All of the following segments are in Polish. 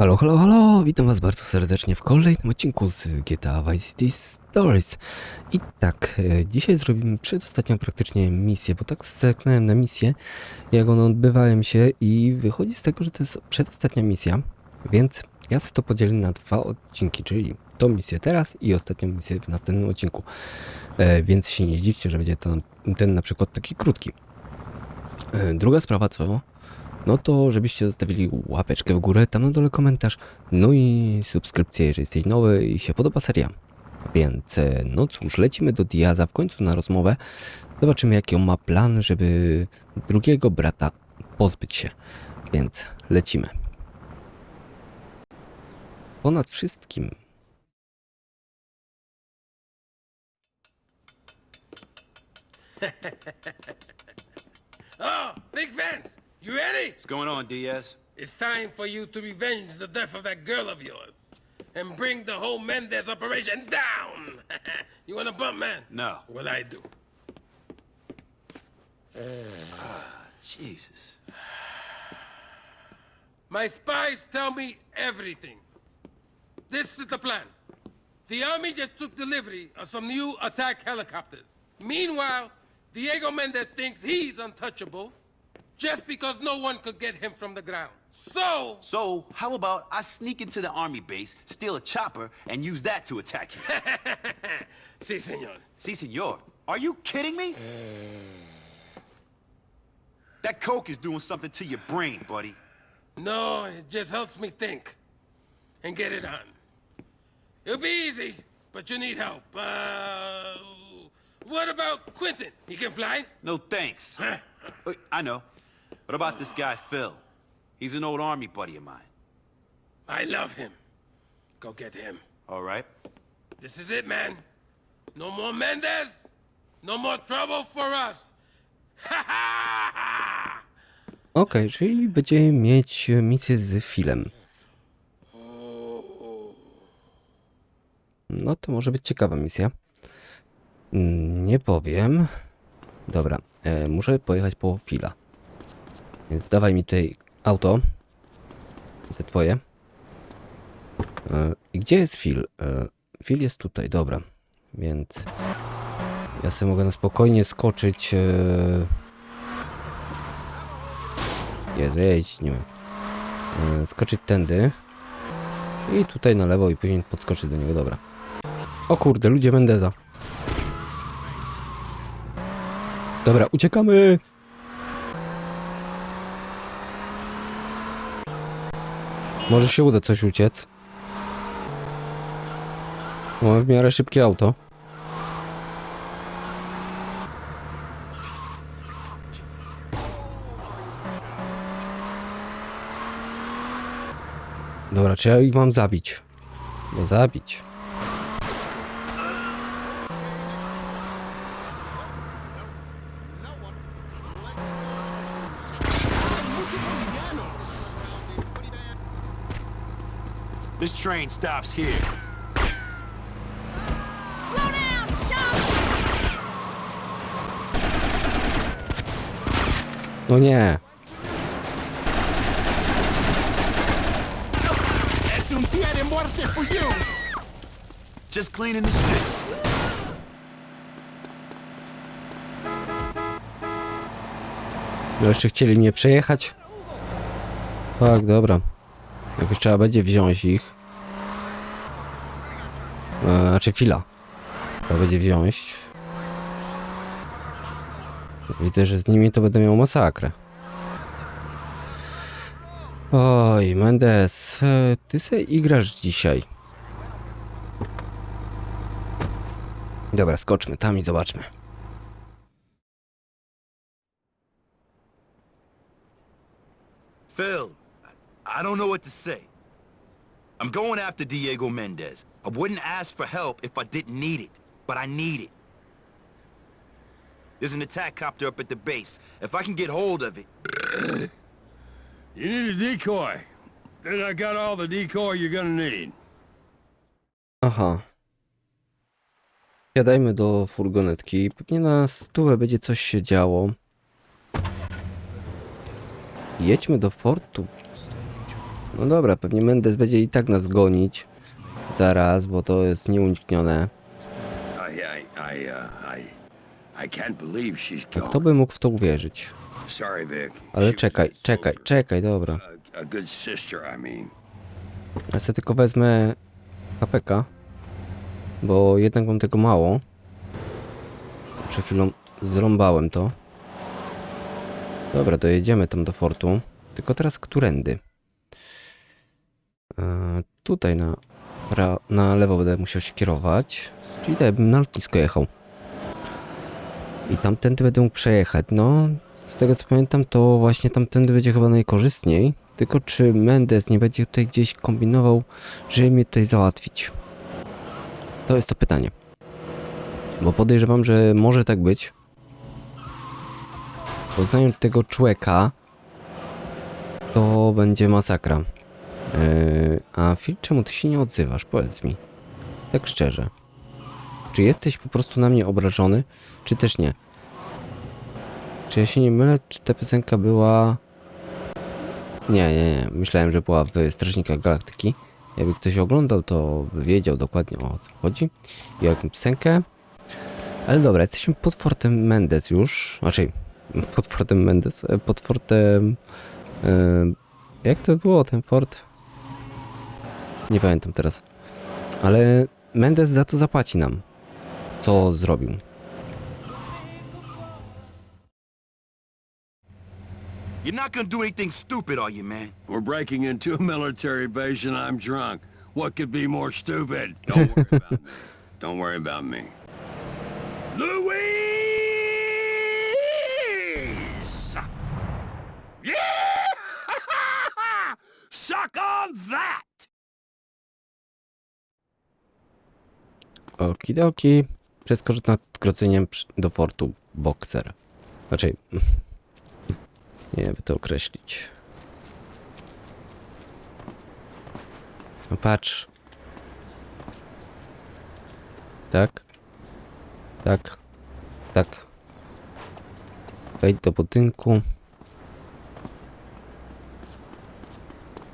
Halo, halo, halo! Witam was bardzo serdecznie w kolejnym odcinku z GTA Vice City Stories. I tak, e, dzisiaj zrobimy przedostatnią praktycznie misję, bo tak zerknąłem na misję, jak one odbywają się i wychodzi z tego, że to jest przedostatnia misja, więc ja sobie to podzielę na dwa odcinki, czyli tą misję teraz i ostatnią misję w następnym odcinku. E, więc się nie zdziwcie, że będzie to, ten na przykład taki krótki. E, druga sprawa, co? No to żebyście zostawili łapeczkę w górę, tam na dole komentarz, no i subskrypcję, jeżeli jesteś nowy i się podoba seria. Więc e, no cóż, lecimy do Diaza w końcu na rozmowę. Zobaczymy jaki on ma plan, żeby drugiego brata pozbyć się. Więc lecimy. Ponad wszystkim Oh, Big Vance, you ready? What's going on, Diaz? It's time for you to revenge the death of that girl of yours and bring the whole Mendez operation down. you want a bump, man? No. Well, I do. Ah, Jesus. My spies tell me everything. This is the plan. The army just took delivery of some new attack helicopters. Meanwhile, Diego Mendez thinks he's untouchable just because no one could get him from the ground. So, So, how about I sneak into the army base, steal a chopper, and use that to attack you? si, senor. si, senor. Are you kidding me? That coke is doing something to your brain, buddy. No, it just helps me think and get it on. It'll be easy, but you need help. Uh, what about Quentin? He can fly? No thanks. Wait, I know. What about this guy, Phil? He's an old army buddy of mine. I love him. Go get him. All right. This is it, man. No more Mendez. No more trouble for us. Ha ha ha! Okej, czyli będziemy mieć e, misję z Filem. No to może być ciekawa misja. Mm, Nie powiem. Dobra, e, muszę pojechać po Fila. Więc dawaj mi tutaj auto. Te twoje. E, I gdzie jest Phil? E, Phil jest tutaj, dobra. Więc ja sobie mogę na spokojnie skoczyć. E, nie, jedź, nie wiem. E, skoczyć tędy. I tutaj na lewo i później podskoczyć do niego, dobra. O kurde, ludzie Mendeza. Dobra, uciekamy! Może się uda coś uciec. Mamy w miarę szybkie auto. Dobra, czy ja ich mam zabić? No zabić. Train stops here. Slow down, Sean! No nie. Es un pie de muerte for you. Just cleaning the shit. No jeszcze chcieli mnie przejechać. Tak, dobra. Jakoś trzeba będzie wziąć ich. E, znaczy fila. Trzeba będzie wziąć. Widzę, że z nimi to będę miał masakrę. Oj, Mendes, e, ty se igrasz dzisiaj. Dobra, skoczmy tam i zobaczmy. Phil, I don't know what to say. I'm going after Diego Mendez. I wouldn't ask for help if I didn't need it, but I need it. There's an attack copter up at the base. If I can get hold of it... You need a decoy. Then I got all the decoy you're gonna need. Aha. Siadajmy do furgonetki. Pewnie na stówę będzie coś się działo. Jedźmy do fortu. No dobra, pewnie Mendes będzie i tak nas gonić. Zaraz, bo to jest nieuniknione. Gone. kto by mógł w to uwierzyć? Ale czekaj, czekaj, czekaj, dobra. Ja sobie tylko wezmę HPK, bo jednak mam tego mało. Przed chwilą zrąbałem to. Dobra, dojedziemy tam do fortu. Tylko teraz którędy? E, tutaj na, na lewo będę musiał się kierować. Czyli tak bym na lotnisko jechał. I tamtędy będę mógł przejechać. No, z tego co pamiętam, to właśnie tamtędy będzie chyba najkorzystniej. Tylko czy Mendes nie będzie tutaj gdzieś kombinował, żeby mnie tutaj załatwić? To jest to pytanie. Bo podejrzewam, że może tak być. Bo znając tego człowieka, to będzie masakra. Yy, a Phil, czemu ty się nie odzywasz? Powiedz mi. Tak szczerze. Czy jesteś po prostu na mnie obrażony, czy też nie? Czy ja się nie mylę, czy ta piosenka była... Nie, nie, nie. Myślałem, że była w Strażnikach Galaktyki. Jakby ktoś oglądał, to wiedział dokładnie o co chodzi i o jaką piosenkę. Ale dobra, jesteśmy pod fortem Mendes już. Znaczy, pod fortem Mendes, e, pod fortem... e, jak to było, ten fort? Nie pamiętam teraz. Ale Mendes za to zapłaci nam. Co zrobił. You're not gonna do anything stupid, are you, man? We're breaking into a military base and I'm drunk. What could be more stupid? Don't worry about me. Don't worry about me. Louise! Yeah! Suck on that! Okidoki. Przeskoczyć nad kroceniem przy- do fortu Boxer. Znaczy... Nie wiem, by to określić. No patrz. Tak. Tak. Tak. Wejdź do budynku.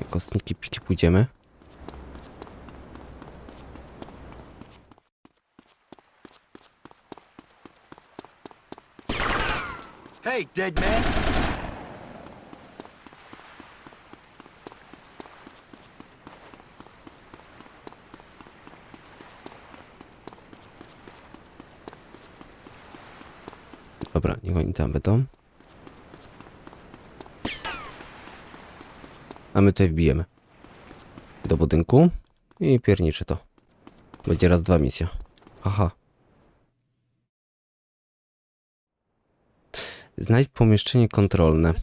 Jako sniki piki pójdziemy. Hey, dead man. Dobra, niech oni tam będą. A my tutaj wbijemy. Do budynku. I pierniczy to. Będzie raz dwa misja. Aha. Znajdź pomieszczenie kontrolne.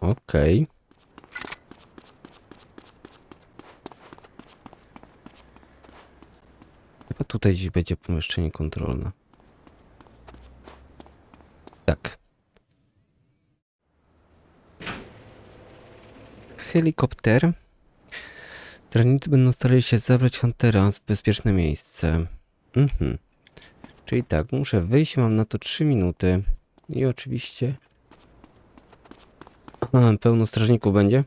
Okej. Chyba tutaj gdzieś będzie pomieszczenie kontrolne. Tak. Helikopter. Strażnicy będą starali się zabrać Huntera w bezpieczne miejsce. Mhm. Czyli tak, muszę wyjść, mam na to 3 minuty. I oczywiście pełno strażników będzie?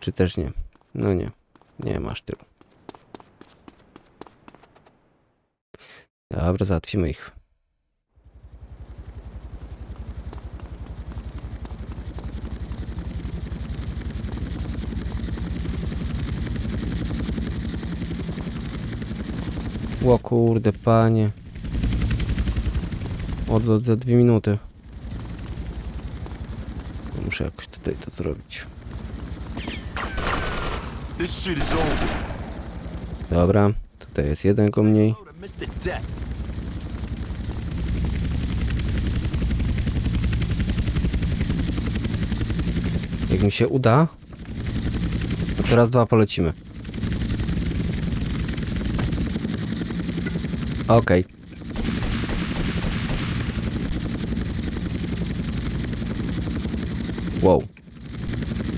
Czy też nie? No nie. Nie masz tylu. Dobra, załatwimy ich. O kurde, panie. Odlot za dwie minuty. Muszę jakoś tutaj to zrobić. Dobra, tutaj jest jeden go mniej. Jak mi się uda, to teraz dwa polecimy. Okej. Wow.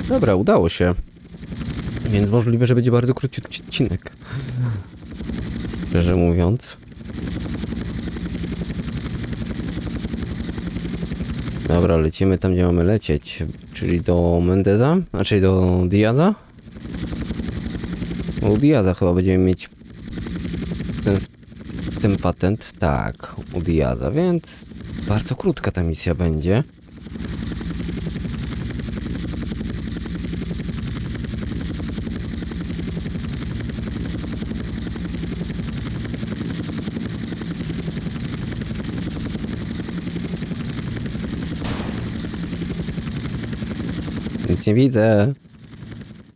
Dobra, udało się. Więc możliwe, że będzie bardzo króciutki odcinek. Szczerze mówiąc. Dobra, lecimy tam, gdzie mamy lecieć, czyli do Mendeza, czyli do Diaza. U Diaza chyba będziemy mieć ten patent. Tak, u Diaza, więc bardzo krótka ta misja będzie. Nic nie widzę.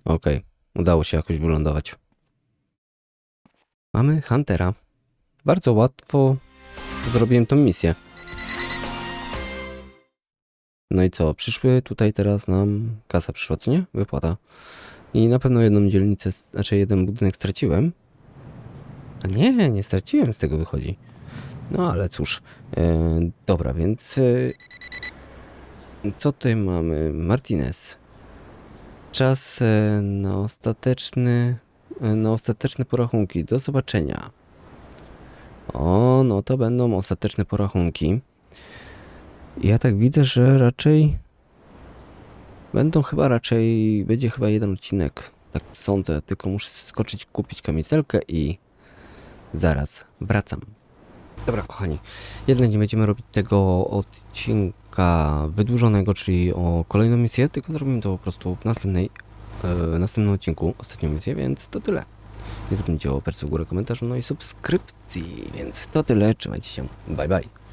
Okej, udało się jakoś wylądować. Mamy Huntera. Bardzo łatwo zrobiłem tą misję. No i co? Przyszły tutaj teraz nam kasa przyszła, co nie? Wypłata. I na pewno jedną dzielnicę, znaczy jeden budynek straciłem. A nie, nie straciłem, z tego wychodzi. No ale cóż. E, dobra, więc... E, co tutaj mamy? Martinez. Czas e, na ostateczny, na ostateczne porachunki. Do zobaczenia. O, no to będą ostateczne porachunki. Ja tak widzę, że raczej będą chyba raczej, będzie chyba jeden odcinek. Tak sądzę, tylko muszę skoczyć, kupić kamizelkę i zaraz wracam. Dobra, kochani, jednak nie będziemy robić tego odcinka wydłużonego, czyli o kolejną misję, tylko zrobimy to po prostu w następnej, e, następnym odcinku, ostatnią misję, więc to tyle. Nie zapomnijcie o opercu w górę komentarzu, no i subskrypcji, więc to tyle, trzymajcie się, bye bye.